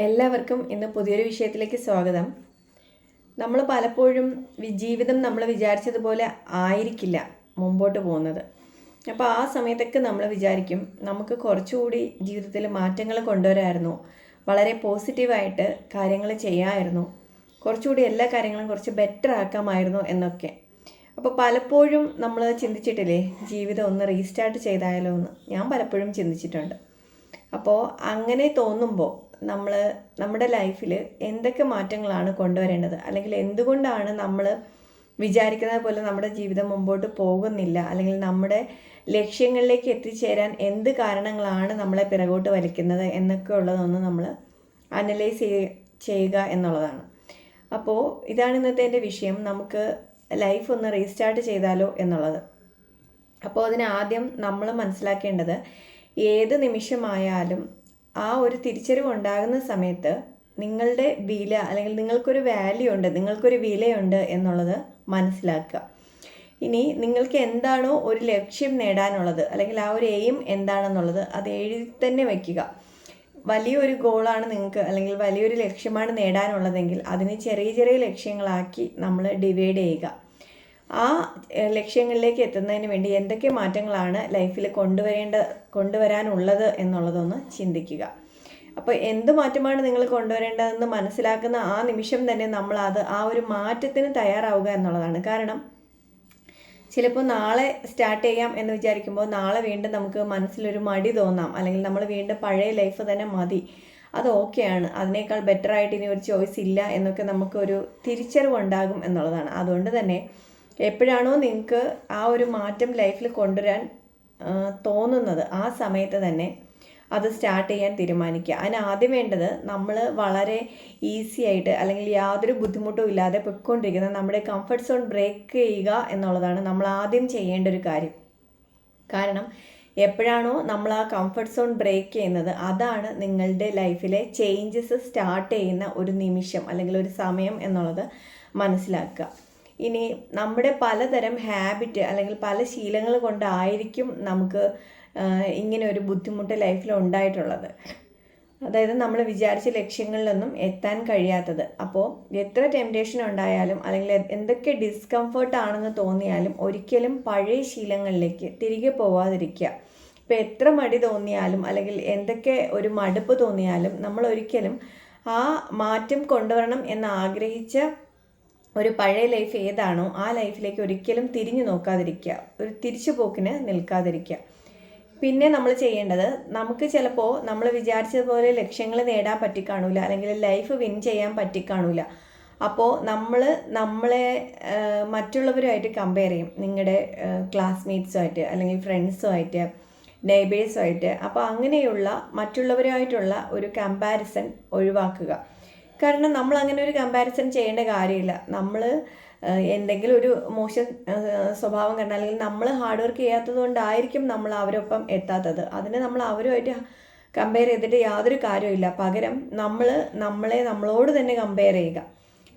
എല്ലാവർക്കും ഇന്ന് പുതിയൊരു വിഷയത്തിലേക്ക് സ്വാഗതം. നമ്മൾ പലപ്പോഴും ജീവിതം നമ്മൾ വിചാരിച്ചതുപോലെ ആയിരിക്കില്ല മുമ്പോട്ട് പോകുന്നത്. അപ്പോൾ ആ സമയത്തൊക്കെ നമ്മൾ വിചാരിക്കും നമുക്ക് കുറച്ചുകൂടി ജീവിതത്തിൽ മാറ്റങ്ങൾ കൊണ്ടുവരായിരുന്നു വളരെ പോസിറ്റീവായിട്ട് കാര്യങ്ങൾ ചെയ്യാമായിരുന്നു. കുറച്ചുകൂടി എല്ലാ കാര്യങ്ങളും കുറച്ച് ബെറ്റർ ആക്കാമായിരുന്നു എന്നൊക്കെ. അപ്പോൾ പലപ്പോഴും നമ്മൾ ചിന്തിച്ചിട്ടില്ലേ ജീവിതം ഒന്ന് റീസ്റ്റാർട്ട് ചെയ്തായാലോ എന്ന്. ഞാൻ പലപ്പോഴും ചിന്തിച്ചിട്ടുണ്ട്. അപ്പോൾ അങ്ങനെ തോന്നുമ്പോൾ നമ്മൾ നമ്മുടെ ലൈഫിൽ എന്തൊക്കെ മാറ്റങ്ങളാണ് കൊണ്ടുവരേണ്ടത്? അല്ലെങ്കിൽ എന്തുകൊണ്ടാണ് നമ്മൾ വിചാരിക്കുന്നത് പോലെ നമ്മുടെ ജീവിതം മുമ്പോട്ട് പോകുന്നില്ല? അല്ലെങ്കിൽ നമ്മുടെ ലക്ഷ്യങ്ങളിലേക്ക് എത്തിച്ചേരാൻ എന്ത് കാരണങ്ങളാണ് നമ്മളെ പിറകോട്ട് വലിക്കുന്നത്? എന്നൊക്കെ ഉള്ളതൊന്ന് നമ്മൾ അനലൈസ് ചെയ്യുക എന്നുള്ളതാണ്. അപ്പോൾ ഇതാണ് ഇന്നത്തെ എന്റെ വിഷയം. നമുക്ക് ലൈഫ് ഒന്ന് റീസ്റ്റാർട്ട് ചെയ്താലോ എന്നുള്ളത്. അപ്പോൾ അതിന് ആദ്യം നമ്മൾ മനസ്സിലാക്കേണ്ടത് ഏത് നിമിഷമായാലും ആ ഒരു തിരിച്ചറിവ് ഉണ്ടാകുന്ന സമയത്ത് നിങ്ങളുടെ വില അല്ലെങ്കിൽ നിങ്ങൾക്കൊരു വാല്യൂ ഉണ്ട് നിങ്ങൾക്കൊരു വിലയുണ്ട് എന്നുള്ളത് മനസ്സിലാക്കുക. ഇനി നിങ്ങൾക്ക് എന്താണോ ഒരു ലക്ഷ്യം നേടാനുള്ളത് അല്ലെങ്കിൽ ആ ഒരു എയിം എന്താണെന്നുള്ളത് അത് എഴുതി തന്നെ വയ്ക്കുക വലിയൊരു ഗോളാണ് നിങ്ങൾക്ക് അല്ലെങ്കിൽ വലിയൊരു ലക്ഷ്യമാണ് നേടാനുള്ളതെങ്കിൽ അതിനെ ചെറിയ ചെറിയ ലക്ഷ്യങ്ങളാക്കി നമ്മൾ ഡിവൈഡ് ചെയ്യുക. ആ ലക്ഷ്യങ്ങളിലേക്ക് എത്തുന്നതിന് വേണ്ടി എന്തൊക്കെ മാറ്റങ്ങളാണ് ലൈഫിൽ കൊണ്ടുവരേണ്ട കൊണ്ടുവരാനുള്ളത് എന്നുള്ളതൊന്ന് ചിന്തിക്കുക. അപ്പോൾ എന്ത് മാറ്റമാണ് നിങ്ങൾ കൊണ്ടുവരേണ്ടതെന്ന് മനസ്സിലാക്കുന്ന ആ നിമിഷം തന്നെ നമ്മൾ അത് ആ ഒരു മാറ്റത്തിന് തയ്യാറാവുക എന്നുള്ളതാണ്. കാരണം ചിലപ്പോൾ നാളെ സ്റ്റാർട്ട് ചെയ്യാം എന്ന് വിചാരിക്കുമ്പോൾ നാളെ വീണ്ടും നമുക്ക് മനസ്സിലൊരു മടി തോന്നാം. അല്ലെങ്കിൽ നമ്മൾ വീണ്ടും പഴയ ലൈഫ് തന്നെ മതി. അത് ഓക്കെയാണ്. അതിനേക്കാൾ ബെറ്റർ ആയിട്ട് ഇനി ഒരു ചോയ്സ് ഇല്ല എന്നൊക്കെ നമുക്കൊരു തിരിച്ചറിവ് ഉണ്ടാകും എന്നുള്ളതാണ്. അതുകൊണ്ട് തന്നെ എപ്പോഴാണോ നിങ്ങൾക്ക് ആ ഒരു മാറ്റം ലൈഫിൽ കൊണ്ടുവരാൻ തോന്നുന്നത് ആ സമയത്ത് തന്നെ അത് സ്റ്റാർട്ട് ചെയ്യാൻ തീരുമാനിക്കുക. അതിന് ആദ്യം വേണ്ടത് നമ്മൾ വളരെ ഈസി ആയിട്ട് അല്ലെങ്കിൽ യാതൊരു ബുദ്ധിമുട്ടും ഇല്ലാതെ പൊയ്ക്കൊണ്ടിരിക്കുന്ന നമ്മുടെ കംഫർട്ട് സോൺ ബ്രേക്ക് ചെയ്യുക എന്നുള്ളതാണ് നമ്മൾ ആദ്യം ചെയ്യേണ്ട ഒരു കാര്യം. കാരണം എപ്പോഴാണോ നമ്മൾ ആ കംഫർട്ട് സോൺ ബ്രേക്ക് ചെയ്യുന്നത് അതാണ് നിങ്ങളുടെ ലൈഫിലെ ചേഞ്ചസ് സ്റ്റാർട്ട് ചെയ്യുന്ന ഒരു നിമിഷം അല്ലെങ്കിൽ ഒരു സമയം എന്നുള്ളത് മനസ്സിലാക്കുക. ഇനി നമ്മുടെ പലതരം ഹാബിറ്റ് അല്ലെങ്കിൽ പല ശീലങ്ങൾ കൊണ്ടായിരിക്കും നമുക്ക് ഇങ്ങനെ ഒരു ബുദ്ധിമുട്ട് ലൈഫിൽ ഉണ്ടായിട്ടുള്ളത്. അതായത് നമ്മൾ വിചാരിച്ച ലക്ഷ്യങ്ങളിലൊന്നും എത്താൻ കഴിയാത്തത്. അപ്പോൾ എത്ര ടെംപ്റ്റേഷൻ ഉണ്ടായാലും അല്ലെങ്കിൽ എന്തൊക്കെ ഡിസ്കംഫർട്ട് ആണെന്ന് തോന്നിയാലും ഒരിക്കലും പഴയ ശീലങ്ങളിലേക്ക് തിരികെ പോവാതിരിക്കുക. ഇപ്പോൾ എത്ര മടി തോന്നിയാലും അല്ലെങ്കിൽ എന്തൊക്കെ ഒരു മടുപ്പ് തോന്നിയാലും നമ്മൾ ഒരിക്കലും ആ മാറ്റം കൊണ്ടുവരണം എന്ന് ആഗ്രഹിച്ച ഒരു പഴയ ലൈഫ് ഏതാണോ ആ ലൈഫിലേക്ക് ഒരിക്കലും തിരിഞ്ഞു നോക്കാതിരിക്കുക. ഒരു തിരിച്ചു പോക്കിന് നിൽക്കാതിരിക്കുക. പിന്നെ നമ്മൾ ചെയ്യേണ്ടത് നമുക്ക് ചിലപ്പോൾ നമ്മൾ വിചാരിച്ചതുപോലെ ലക്ഷ്യങ്ങൾ നേടാൻ പറ്റിക്കാണൂല അല്ലെങ്കിൽ ലൈഫ് വിൻ ചെയ്യാൻ പറ്റിക്കാണൂല. അപ്പോൾ നമ്മൾ നമ്മളെ മറ്റുള്ളവരുമായിട്ട് കമ്പയർ ചെയ്യും. നിങ്ങളുടെ ക്ലാസ്മേറ്റ്സുമായിട്ട് അല്ലെങ്കിൽ ഫ്രണ്ട്സുമായിട്ട് നെയ്ബേഴ്സുമായിട്ട് അപ്പോൾ അങ്ങനെയുള്ള മറ്റുള്ളവരുമായിട്ടുള്ള ഒരു കമ്പാരിസൺ ഒഴിവാക്കുക. കാരണം നമ്മൾ അങ്ങനെ ഒരു കമ്പാരിസൺ ചെയ്യേണ്ട കാര്യമില്ല. നമ്മൾ എന്തെങ്കിലും ഒരു മോശം സ്വഭാവം കണ്ടാൽ അല്ലെങ്കിൽ നമ്മൾ ഹാർഡ് വർക്ക് ചെയ്യാത്തത് കൊണ്ടായിരിക്കും നമ്മൾ അവരൊപ്പം എത്താത്തത്. അതിന് നമ്മൾ അവരുമായിട്ട് കമ്പയർ ചെയ്തിട്ട് യാതൊരു കാര്യമില്ല പകരം നമ്മൾ നമ്മളെ നമ്മളോട് തന്നെ കമ്പയർ ചെയ്യുക.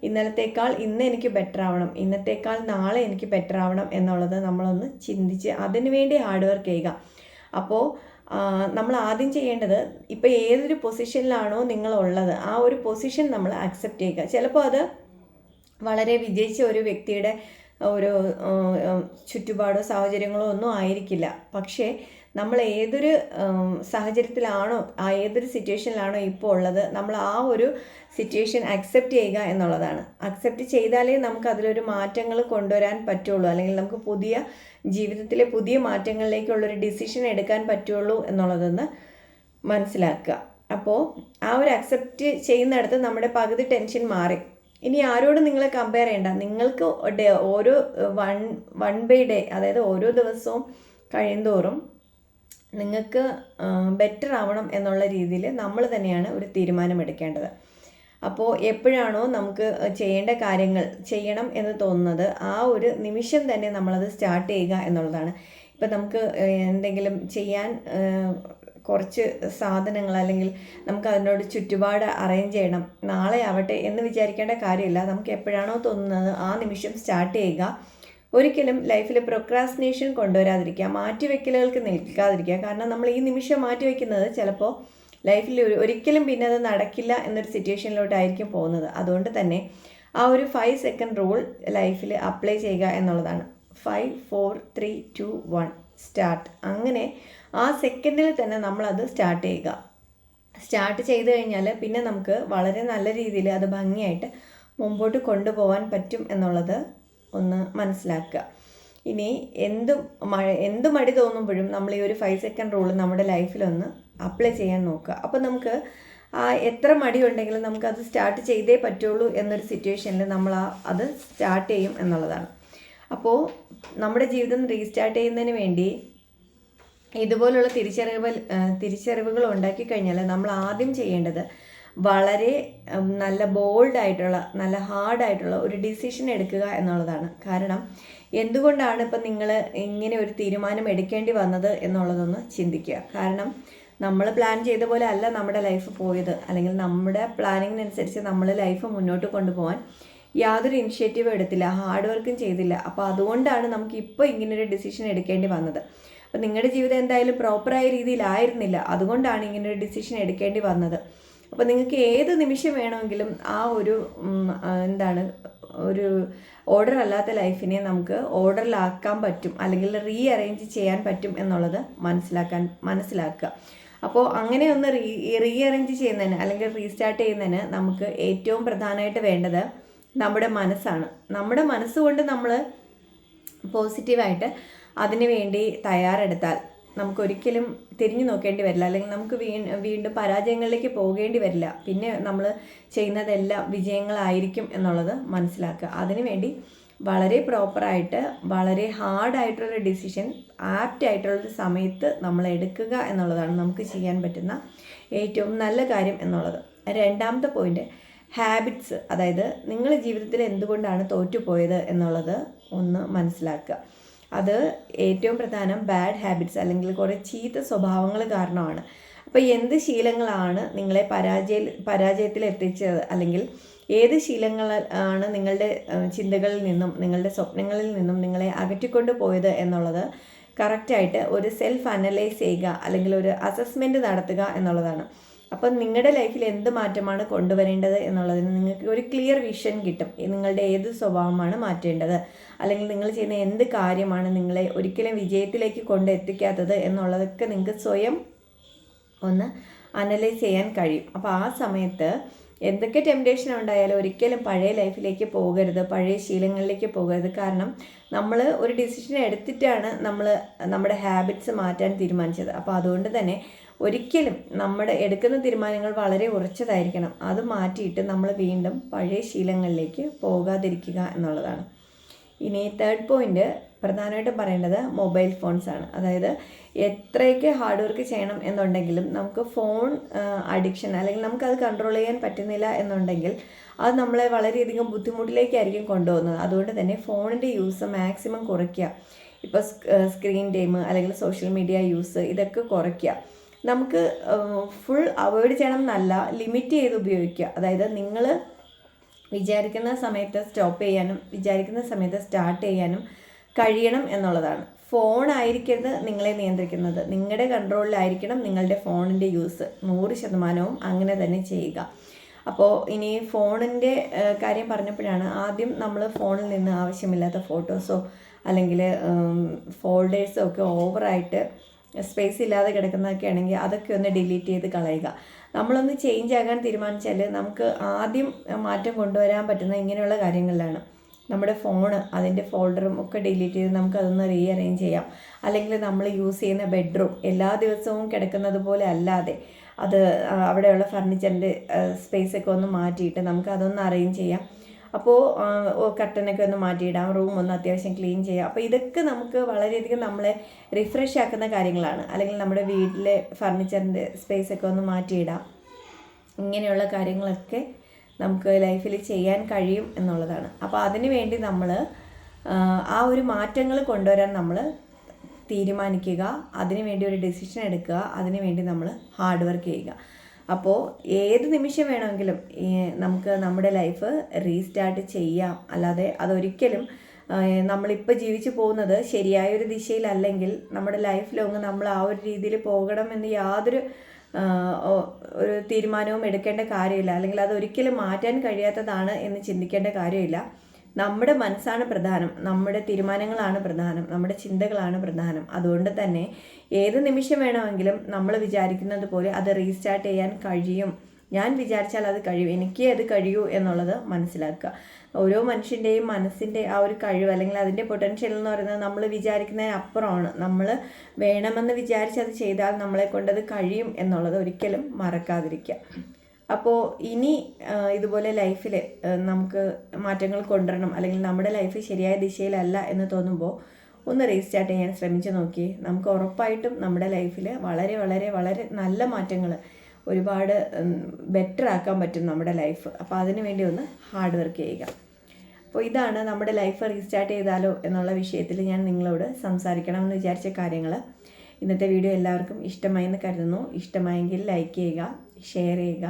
ഇന്നലത്തേക്കാൾ ഇന്ന് എനിക്ക് ബെറ്റർ ആവണം. ഇന്നത്തേക്കാൾ നാളെ എനിക്ക് ബെറ്റർ ആവണം എന്നുള്ളത് നമ്മളൊന്ന് ചിന്തിച്ച് അതിനുവേണ്ടി ഹാർഡ് വർക്ക് ചെയ്യുക. അപ്പോൾ നമ്മൾ ആദ്യം ചെയ്യേണ്ടത് ഇപ്പോൾ ഏതൊരു പൊസിഷനിലാണോ നിങ്ങളുള്ളത് ആ ഒരു പൊസിഷൻ നമ്മൾ അക്സെപ്റ്റ് ചെയ്യുക. ചിലപ്പോൾ അത് വളരെ വിജയിച്ച ഒരു വ്യക്തിയുടെ ഒരു ചുറ്റുപാടോ സാഹചര്യങ്ങളോ ഒന്നും ആയിരിക്കില്ല. പക്ഷേ നമ്മൾ ഏതൊരു സാഹചര്യത്തിലാണോ ആ ഏതൊരു സിറ്റുവേഷനിലാണോ ഇപ്പോൾ ഉള്ളത് നമ്മൾ ആ ഒരു സിറ്റുവേഷൻ അക്സെപ്റ്റ് ചെയ്യുക എന്നുള്ളതാണ്. അക്സെപ്റ്റ് ചെയ്താലേ നമുക്ക് അതിലൊരു മാറ്റങ്ങൾ കൊണ്ടുവരാൻ പറ്റുള്ളൂ. അല്ലെങ്കിൽ നമുക്ക് പുതിയ ജീവിതത്തിലെ പുതിയ മാറ്റങ്ങളിലേക്കുള്ളൊരു ഡിസിഷൻ എടുക്കാൻ പറ്റുള്ളൂ എന്നുള്ളതൊന്ന് മനസ്സിലാക്കുക. അപ്പോൾ ആ ഒരു അക്സെപ്റ്റ് ചെയ്യുന്നിടത്ത് നമ്മുടെ പകുതി ടെൻഷൻ മാറി. ഇനി ആരോടും നിങ്ങളെ കമ്പയർ ചെയ്യണ്ട. നിങ്ങൾക്ക് ഡേ- ഓരോ വൺ വൺ ബൈ ഡേ അതായത് ഓരോ ദിവസവും കഴിയുന്തോറും നിങ്ങൾക്ക് ബെറ്റർ ആവണം എന്നുള്ള രീതിയിൽ നമ്മൾ തന്നെയാണ് ഒരു തീരുമാനം എടുക്കേണ്ടത്. അപ്പോൾ എപ്പോഴാണോ നമുക്ക് ചെയ്യേണ്ട കാര്യങ്ങൾ ചെയ്യണം എന്ന് തോന്നുന്നത് ആ ഒരു നിമിഷം തന്നെ നമ്മളത് സ്റ്റാർട്ട് ചെയ്യുക എന്നുള്ളതാണ്. ഇപ്പം നമുക്ക് എന്തെങ്കിലും ചെയ്യാൻ കുറച്ച് സാധനങ്ങൾ അല്ലെങ്കിൽ നമുക്ക് അതിനോട് ചുറ്റുപാട് അറേഞ്ച് ചെയ്യണം നാളെ ആവട്ടെ എന്ന് വിചാരിക്കേണ്ട കാര്യമില്ല. നമുക്ക് എപ്പോഴാണോ തോന്നുന്നത് ആ നിമിഷം സ്റ്റാർട്ട് ചെയ്യുക. ഒരിക്കലും ലൈഫിൽ പ്രൊക്രാസ്റ്റിനേഷൻ കൊണ്ടുവരാതിരിക്കുക മാറ്റിവെക്കലുകൾക്ക് നിൽക്കാതിരിക്കുക. കാരണം നമ്മൾ ഈ നിമിഷം മാറ്റിവെക്കുന്നത് ചിലപ്പോൾ ലൈഫിൽ ഒരിക്കലും പിന്നെ അത് നടക്കില്ല എന്നൊരു സിറ്റുവേഷനിലോട്ടായിരിക്കും പോകുന്നത്. അതുകൊണ്ട് തന്നെ ആ ഒരു ഫൈവ് സെക്കൻഡ് റൂൾ ലൈഫിൽ അപ്ലൈ ചെയ്യുക എന്നുള്ളതാണ്. Five four three two one start അങ്ങനെ ആ സെക്കൻഡിൽ തന്നെ നമ്മളത് സ്റ്റാർട്ട് ചെയ്യുക. സ്റ്റാർട്ട് ചെയ്ത് കഴിഞ്ഞാൽ പിന്നെ നമുക്ക് വളരെ നല്ല രീതിയിൽ അത് ഭംഗിയായിട്ട് മുമ്പോട്ട് കൊണ്ടുപോകാൻ പറ്റും എന്നുള്ളത് ഒന്ന് മനസ്സിലാക്കുക. ഇനി എന്ത് മഴ എന്ത് മടി തോന്നുമ്പോഴും നമ്മൾ ഈ ഒരു ഫൈവ് സെക്കൻഡ് റൂൾ നമ്മുടെ ലൈഫിലൊന്ന് അപ്ലൈ ചെയ്യാൻ നോക്കുക. അപ്പോൾ നമുക്ക് ആ എത്ര മടി ഉണ്ടെങ്കിലും നമുക്ക് അത് സ്റ്റാർട്ട് ചെയ്തേ പറ്റുള്ളൂ എന്നൊരു സിറ്റുവേഷനിൽ നമ്മൾ ആ അത് സ്റ്റാർട്ട് ചെയ്യും എന്നുള്ളതാണ്. അപ്പോൾ നമ്മുടെ ജീവിതം റീസ്റ്റാർട്ട് ചെയ്യുന്നതിന് വേണ്ടി ഇതുപോലുള്ള തിരിച്ചറിവ് തിരിച്ചറിവുകൾ ഉണ്ടാക്കി കഴിഞ്ഞാൽ നമ്മൾ ആദ്യം ചെയ്യേണ്ടത് വളരെ നല്ല ബോൾഡായിട്ടുള്ള നല്ല ഹാർഡായിട്ടുള്ള ഒരു ഡിസിഷൻ എടുക്കുക എന്നുള്ളതാണ്. കാരണം എന്തുകൊണ്ടാണ് ഇപ്പം നിങ്ങൾ ഇങ്ങനെ ഒരു തീരുമാനം എടുക്കേണ്ടി വന്നത് എന്നുള്ളതൊന്ന് ചിന്തിക്കുക. കാരണം നമ്മൾ പ്ലാൻ ചെയ്ത പോലെ അല്ല നമ്മുടെ ലൈഫ് പോയത്. അല്ലെങ്കിൽ നമ്മുടെ പ്ലാനിങ്ങിനനുസരിച്ച് നമ്മൾ ലൈഫ് മുന്നോട്ട് കൊണ്ടുപോകാൻ യാതൊരു ഇനിഷ്യേറ്റീവും എടുത്തില്ല ഹാർഡ് വർക്കും ചെയ്തില്ല. അപ്പോൾ അതുകൊണ്ടാണ് നമുക്ക് ഇപ്പോൾ ഇങ്ങനൊരു ഡിസിഷൻ എടുക്കേണ്ടി വന്നത്. അപ്പോൾ നിങ്ങളുടെ ജീവിതം എന്തായാലും പ്രോപ്പറായ രീതിയിലായിരുന്നില്ല. അതുകൊണ്ടാണ് ഇങ്ങനൊരു ഡിസിഷൻ എടുക്കേണ്ടി വന്നത്. അപ്പോൾ നിങ്ങൾക്ക് ഏത് നിമിഷം വേണമെങ്കിലും ആ ഒരു എന്താണ് ഒരു ഓർഡർ അല്ലാത്ത ലൈഫിനെ നമുക്ക് ഓർഡറിലാക്കാൻ പറ്റും അല്ലെങ്കിൽ റീ അറേഞ്ച് ചെയ്യാൻ പറ്റും എന്നുള്ളത് മനസ്സിലാക്കാൻ മനസ്സിലാക്കുക. അപ്പോൾ അങ്ങനെ ഒന്ന് റീ റീ അറേഞ്ച് ചെയ്യുന്നതിന് അല്ലെങ്കിൽ റീസ്റ്റാർട്ട് ചെയ്യുന്നതിന് നമുക്ക് ഏറ്റവും പ്രധാനമായിട്ട് വേണ്ടത് നമ്മുടെ മനസ്സാണ്. നമ്മുടെ മനസ്സുകൊണ്ട് നമ്മൾ പോസിറ്റീവായിട്ട് അതിനു വേണ്ടി തയ്യാറെടുത്താൽ നമുക്കൊരിക്കലും തിരിഞ്ഞു നോക്കേണ്ടി വരില്ല. അല്ലെങ്കിൽ നമുക്ക് വീ വീണ്ടും പരാജയങ്ങളിലേക്ക് പോകേണ്ടി വരില്ല. പിന്നെ നമ്മൾ ചെയ്യുന്നതെല്ലാം വിജയങ്ങളായിരിക്കും എന്നുള്ളത് മനസ്സിലാക്കുക. അതിനുവേണ്ടി വളരെ പ്രോപ്പറായിട്ട് വളരെ ഹാർഡായിട്ടുള്ള ഡിസിഷൻ ആപ്റ്റ് ആയിട്ടുള്ളൊരു സമയത്ത് നമ്മൾ എടുക്കുക എന്നുള്ളതാണ് നമുക്ക് ചെയ്യാൻ പറ്റുന്ന ഏറ്റവും നല്ല കാര്യം എന്നുള്ളത്. രണ്ടാമത്തെ പോയിന്റ് ഹാബിറ്റ്സ് അതായത് നിങ്ങളുടെ ജീവിതത്തിൽ എന്തുകൊണ്ടാണ് തോറ്റുപോയത് എന്നുള്ളത് ഒന്ന് മനസ്സിലാക്കുക. അത് ഏറ്റവും പ്രധാനം ബാഡ് ഹാബിറ്റ്സ് അല്ലെങ്കിൽ കുറേ ചീത്ത സ്വഭാവങ്ങൾ കാരണമാണ്. അപ്പോൾ എന്ത് ശീലങ്ങളാണ് നിങ്ങളെ പരാജയ പരാജയത്തിൽ എത്തിച്ചത് അല്ലെങ്കിൽ ഏത് ശീലങ്ങൾ ആണ് നിങ്ങളുടെ ചിന്തകളിൽ നിന്നും നിങ്ങളുടെ സ്വപ്നങ്ങളിൽ നിന്നും നിങ്ങളെ അകറ്റിക്കൊണ്ട് പോയത് എന്നുള്ളത് കറക്റ്റായിട്ട് ഒരു സെൽഫ് അനലൈസ് ചെയ്യുക അല്ലെങ്കിൽ ഒരു അസസ്മെന്റ് നടത്തുക എന്നുള്ളതാണ്. അപ്പം നിങ്ങളുടെ ലൈഫിൽ എന്ത് മാറ്റമാണ് കൊണ്ടുവരേണ്ടത് എന്നുള്ളതിന് നിങ്ങൾക്ക് ഒരു ക്ലിയർ വിഷൻ കിട്ടും. നിങ്ങളുടെ ഏത് സ്വഭാവമാണ് മാറ്റേണ്ടത്? അല്ലെങ്കിൽ നിങ്ങൾ ചെയ്യുന്ന എന്ത് കാര്യമാണ് നിങ്ങളെ ഒരിക്കലും വിജയത്തിലേക്ക് കൊണ്ടെത്തിക്കാത്തത് എന്നുള്ളതൊക്കെ നിങ്ങൾക്ക് സ്വയം ഒന്ന് അനലൈസ് ചെയ്യാൻ കഴിയും. അപ്പോൾ ആ സമയത്ത് എന്തൊക്കെ ടെംപ്ടേഷൻ ഉണ്ടായാലും ഒരിക്കലും പഴയ ലൈഫിലേക്ക് പോകരുത് പഴയ ശീലങ്ങളിലേക്ക് പോകരുത്. കാരണം നമ്മൾ ഒരു ഡിസിഷൻ എടുത്തിട്ടാണ് നമ്മൾ നമ്മുടെ ഹാബിറ്റ്സ് മാറ്റാൻ തീരുമാനിച്ചത്. അപ്പോൾ അതുകൊണ്ട് തന്നെ ഒരിക്കലും നമ്മുടെ എടുക്കുന്ന തീരുമാനങ്ങൾ വളരെ ഉറച്ചതായിരിക്കണം. അത് മാറ്റിയിട്ട് നമ്മൾ വീണ്ടും പഴയ ശീലങ്ങളിലേക്ക് പോകാതിരിക്കുക എന്നുള്ളതാണ്. ഇനി തേർഡ് പോയിന്റ് പ്രധാനമായിട്ടും പറയേണ്ടത് മൊബൈൽ ഫോൺസ് ആണ്. അതായത് എത്രയൊക്കെ ഹാർഡ് വർക്ക് ചെയ്യണം എന്നുണ്ടെങ്കിലും നമുക്ക് ഫോൺ അഡിക്ഷൻ അല്ലെങ്കിൽ നമുക്കത് കൺട്രോൾ ചെയ്യാൻ പറ്റുന്നില്ല എന്നുണ്ടെങ്കിൽ അത് നമ്മളെ വളരെയധികം ബുദ്ധിമുട്ടിലേക്കായിരിക്കും കൊണ്ടുപോകുന്നത്. അതുകൊണ്ട് തന്നെ ഫോണിന്റെ യൂസ് മാക്സിമം കുറയ്ക്കുക. ഇപ്പോൾ സ്ക്രീൻ ടൈം അല്ലെങ്കിൽ സോഷ്യൽ മീഡിയ യൂസ് ഇതൊക്കെ കുറയ്ക്കുക. നമുക്ക് ഫുൾ അവോയ്ഡ് ചെയ്യണം എന്നല്ല ലിമിറ്റ് ചെയ്ത് ഉപയോഗിക്കുക. അതായത് നിങ്ങൾ വിചാരിക്കുന്ന സമയത്ത് സ്റ്റോപ്പ് ചെയ്യാനും വിചാരിക്കുന്ന സമയത്ത് സ്റ്റാർട്ട് ചെയ്യാനും കഴിയണം എന്നുള്ളതാണ്. ഫോൺ ആയിരിക്കരുത് നിങ്ങളെ നിയന്ത്രിക്കുന്നത്. നിങ്ങളുടെ കൺട്രോളിലായിരിക്കണം നിങ്ങളുടെ ഫോണിന്റെ യൂസ് നൂറ് ശതമാനവും അങ്ങനെ തന്നെ ചെയ്യുക. അപ്പോൾ ഇനി ഫോണിന്റെ കാര്യം പറഞ്ഞപ്പോഴാണ് ആദ്യം നമ്മൾ ഫോണിൽ നിന്ന് ആവശ്യമില്ലാത്ത ഫോട്ടോസോ അല്ലെങ്കിൽ ഫോൾഡേഴ്സോ ഒക്കെ ഓവറായിട്ട് സ്പേസ് ഇല്ലാതെ കിടക്കുന്നതൊക്കെ ആണെങ്കിൽ അതൊക്കെ ഒന്ന് ഡിലീറ്റ് ചെയ്ത് കളയുക. നമ്മളൊന്ന് ചേഞ്ച് ആകാൻ തീരുമാനിച്ചാൽ നമുക്ക് ആദ്യം മാറ്റം കൊണ്ടുവരാൻ പറ്റുന്ന ഇങ്ങനെയുള്ള കാര്യങ്ങളിലാണ്. നമ്മുടെ ഫോണ് അതിന്റെ ഫോൾഡറും ഒക്കെ ഡിലീറ്റ് ചെയ്ത് നമുക്ക് അതൊന്ന് റീ അറേഞ്ച് ചെയ്യാം. അല്ലെങ്കിൽ നമ്മൾ യൂസ് ചെയ്യുന്ന ബെഡ്റൂം എല്ലാ ദിവസവും കിടക്കുന്നത് പോലെ അല്ലാതെ അത് അവിടെയുള്ള ഫർണിച്ചറിന്റെ സ്പേസ് ഒക്കെ ഒന്ന് മാറ്റിയിട്ട് നമുക്ക് അതൊന്ന് അറേഞ്ച് ചെയ്യാം. അപ്പോൾ കട്ടനൊക്കെ ഒന്ന് മാറ്റിയിടാം റൂം ഒന്ന് അത്യാവശ്യം ക്ലീൻ ചെയ്യാം. അപ്പോൾ ഇതൊക്കെ നമുക്ക് വളരെയധികം നമ്മളെ റിഫ്രഷ് ആക്കുന്ന കാര്യങ്ങളാണ്. അല്ലെങ്കിൽ നമ്മുടെ വീട്ടിലെ ഫർണിച്ചറിന്റെ സ്പേസ് ഒക്കെ ഒന്ന് മാറ്റിയിടാം. ഇങ്ങനെയുള്ള കാര്യങ്ങളൊക്കെ നമുക്ക് ലൈഫിൽ ചെയ്യാൻ കഴിയും എന്നുള്ളതാണ്. അപ്പോൾ അതിനു വേണ്ടി നമ്മൾ ആ ഒരു മാറ്റങ്ങൾ കൊണ്ടുവരാൻ നമ്മൾ തീരുമാനിക്കുക. അതിനുവേണ്ടി ഒരു ഡെസിഷൻ എടുക്കുക. അതിനുവേണ്ടി നമ്മൾ ഹാർഡ് വർക്ക് ചെയ്യുക. അപ്പോൾ ഏത് നിമിഷം വേണമെങ്കിലും നമുക്ക് നമ്മുടെ ലൈഫ് റീസ്റ്റാർട്ട് ചെയ്യാം. അല്ലാതെ അതൊരിക്കലും നമ്മളിപ്പോൾ ജീവിച്ചു പോകുന്നത് ശരിയായ ഒരു ദിശയിലല്ലെങ്കിൽ നമ്മുടെ ലൈഫ് ലോങ് നമ്മൾ ആ ഒരു രീതിയിൽ പോകണം എന്ന് യാതൊരു ഒരു തീരുമാനവും എടുക്കേണ്ട കാര്യമില്ല. അല്ലെങ്കിൽ അതൊരിക്കലും മാറ്റാൻ കഴിയാത്തതാണ് എന്ന് ചിന്തിക്കേണ്ട കാര്യമില്ല. നമ്മുടെ മനസ്സാണ് പ്രധാനം നമ്മുടെ തീരുമാനങ്ങളാണ് പ്രധാനം നമ്മുടെ ചിന്തകളാണ് പ്രധാനം. അതുകൊണ്ട് തന്നെ ഏത് നിമിഷം വേണമെങ്കിലും നമ്മൾ വിചാരിക്കുന്നത് പോലെ അത് റീസ്റ്റാർട്ട് ചെയ്യാൻ കഴിയും. ഞാൻ വിചാരിച്ചാൽ അത് കഴിയും എനിക്ക് അത് കഴിയൂ എന്നുള്ളത് മനസ്സിലാക്കുക. ഓരോ മനുഷ്യന്റെയും മനസ്സിന്റെ ആ ഒരു കഴിവ് അല്ലെങ്കിൽ അതിന്റെ പൊട്ടൻഷ്യൽ എന്ന് പറയുന്നത് നമ്മൾ വിചാരിക്കുന്നതിന് അപ്പുറമാണ്. നമ്മൾ വേണമെന്ന് വിചാരിച്ച് അത് ചെയ്താൽ നമ്മളെ കൊണ്ടത് കഴിയും എന്നുള്ളത് ഒരിക്കലും മറക്കാതിരിക്കുക. അപ്പോൾ ഇനി ഇതുപോലെ ലൈഫിൽ നമുക്ക് മാറ്റങ്ങൾ കൊണ്ടുവരണം അല്ലെങ്കിൽ നമ്മുടെ ലൈഫ് ശരിയായ ദിശയിലല്ല എന്ന് തോന്നുമ്പോൾ ഒന്ന് റീസ്റ്റാർട്ട് ചെയ്യാൻ ശ്രമിച്ചു നോക്കി നമുക്ക് ഉറപ്പായിട്ടും നമ്മുടെ ലൈഫിൽ വളരെ വളരെ വളരെ നല്ല മാറ്റങ്ങൾ ഒരുപാട് ബെറ്റർ ആക്കാൻ പറ്റും നമ്മുടെ ലൈഫ്. അപ്പോൾ അതിനു വേണ്ടി ഒന്ന് ഹാർഡ് വർക്ക് ചെയ്യുക. അപ്പോൾ ഇതാണ് നമ്മുടെ ലൈഫ് റീസ്റ്റാർട്ട് ചെയ്താലോ എന്നുള്ള വിഷയത്തിൽ ഞാൻ നിങ്ങളോട് സംസാരിക്കണം എന്ന് വിചാരിച്ച കാര്യങ്ങൾ. ഇന്നത്തെ വീഡിയോ എല്ലാവർക്കും ഇഷ്ടമായി എന്ന് കരുതുന്നു. ഇഷ്ടമായെങ്കിൽ ലൈക്ക് ചെയ്യുക ഷെയർ ചെയ്യുക.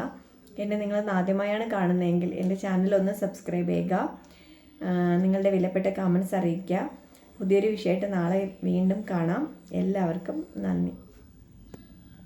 എന്നെ നിങ്ങൾ ആദ്യമായാണ് കാണുന്നതെങ്കിൽ എന്റെ ചാനൽ ഒന്ന് സബ്സ്ക്രൈബ് ചെയ്യുക. നിങ്ങളുടെ വിലപ്പെട്ട കമൻസ് അറിയിക്കുക. പുതിയൊരു വിഷയമായിട്ട് നാളെ വീണ്ടും കാണാം. എല്ലാവർക്കും നന്ദി.